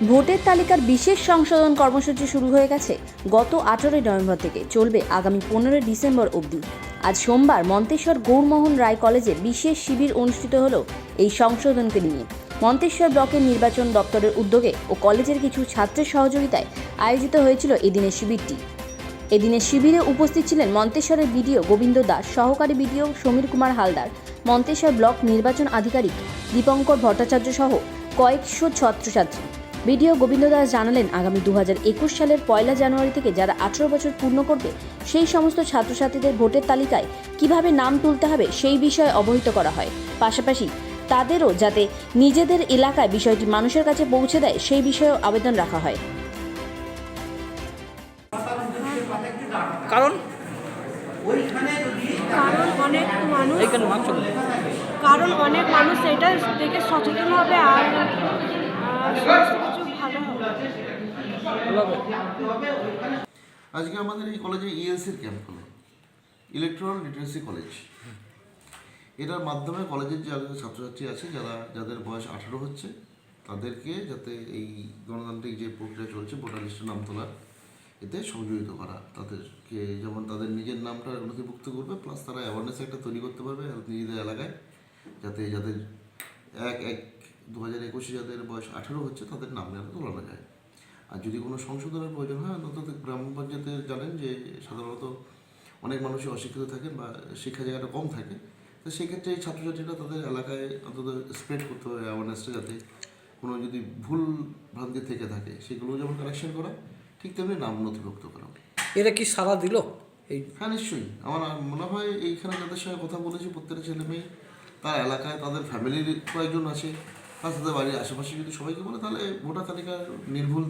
ভোটের তালিকার বিশেষ সংশোধন কর্মসূচি শুরু হয়ে গেছে। গত আঠারোই নভেম্বর থেকে চলবে আগামী পনেরোই ডিসেম্বর অবধি। আজ সোমবার মন্তেশ্বর গৌরমোহন রায় কলেজে বিশেষ শিবির অনুষ্ঠিত হল এই সংশোধনকে নিয়ে। মন্তেশ্বর ব্লকের নির্বাচন দপ্তরের উদ্যোগে ও কলেজের কিছু ছাত্রের সহযোগিতায় আয়োজিত হয়েছিল এদিনের শিবিরটি। এদিনের শিবিরে উপস্থিত ছিলেন মন্তেশ্বরের বিডিও গোবিন্দ দাস, সহকারী বিডিও সমীর কুমার হালদার, মন্তেশ্বর ব্লক নির্বাচন আধিকারিক দীপঙ্কর ভট্টাচার্য সহ কয়েকশো ছাত্রছাত্রী। বিডিও গোবিন্দ দাস জানালেন আগামী দু একুশ সালের পয়লা জানুয়ারি থেকে যারা আঠেরো বছর পূর্ণ করবে সেই সমস্ত ছাত্রছাত্রীদের ভোটের তালিকায় কীভাবে নাম তুলতে হবে সেই বিষয়ে অবহিত করা হয়। পাশাপাশি তাদেরও যাতে নিজেদের এলাকায় বিষয়টি মানুষের কাছে পৌঁছে দেয় সেই বিষয়েও আবেদন রাখা হয়। কারণ? কারণ অনেক মানুষ কারণ অনেক মানুষ এটা দেখে সচেতন হবে আর আহ, সমস্ত কিছু ভালো হবে আজকে আমাদের এই কলেজে ইএলসির ক্যাম্প হলো। ইলেকট্রাল লিটারেসি কলেজ এটার মাধ্যমে কলেজের যারা ছাত্রছাত্রী আছে, যারা, যাদের বয়স আঠারো হচ্ছে, তাদেরকে যাতে এই গণতান্ত্রিক যে প্রক্রিয়া চলছে, ভোটার লিস্টে নাম তোলার এতে সংযোজিত করা। তাদেরকে যেমন তাদের নিজের নামটা নথিভুক্ত করবে প্লাস তারা অ্যাওয়ারনেস একটা তৈরি করতে পারবে নিজেদের এলাকায়, যাতে যাদের এক এক দু হাজার একুশে যাদের বয়স আঠেরো হচ্ছে, তাদের নাম যেন তোলানো যায়। আর যদি কোনো সংশোধনের প্রয়োজন হয় অন্তত গ্রাম পঞ্চায়েতে জানেন যে সাধারণত অনেক মানুষই অশিক্ষিত থাকেন বা শিক্ষা জায়গাটা কম থাকে। তো সেক্ষেত্রে এই ছাত্রছাত্রীরা তাদের এলাকায় অন্তত স্প্রেড করতে হবে অ্যাওয়ারনেসটা যাতে কোনো যদি ভুল ভ্রান্তি থেকে থাকে সেগুলো যেমন কালেকশন করা ঠিক তেমনি নাম নথিভুক্ত করা। এরা কি সারা দিল? এই হ্যাঁ নিশ্চয়ই। আমার মনে হয় এইখানে যাদের সঙ্গে কথা বলেছি প্রত্যেকটা ছেলে মেয়ে তার এলাকায় তাদের ফ্যামিলির কয়েকজন আছে তার সাথে বাড়ির আশেপাশে যদি সবাইকে বলে তাহলে ভোটার তালিকা নির্ভুল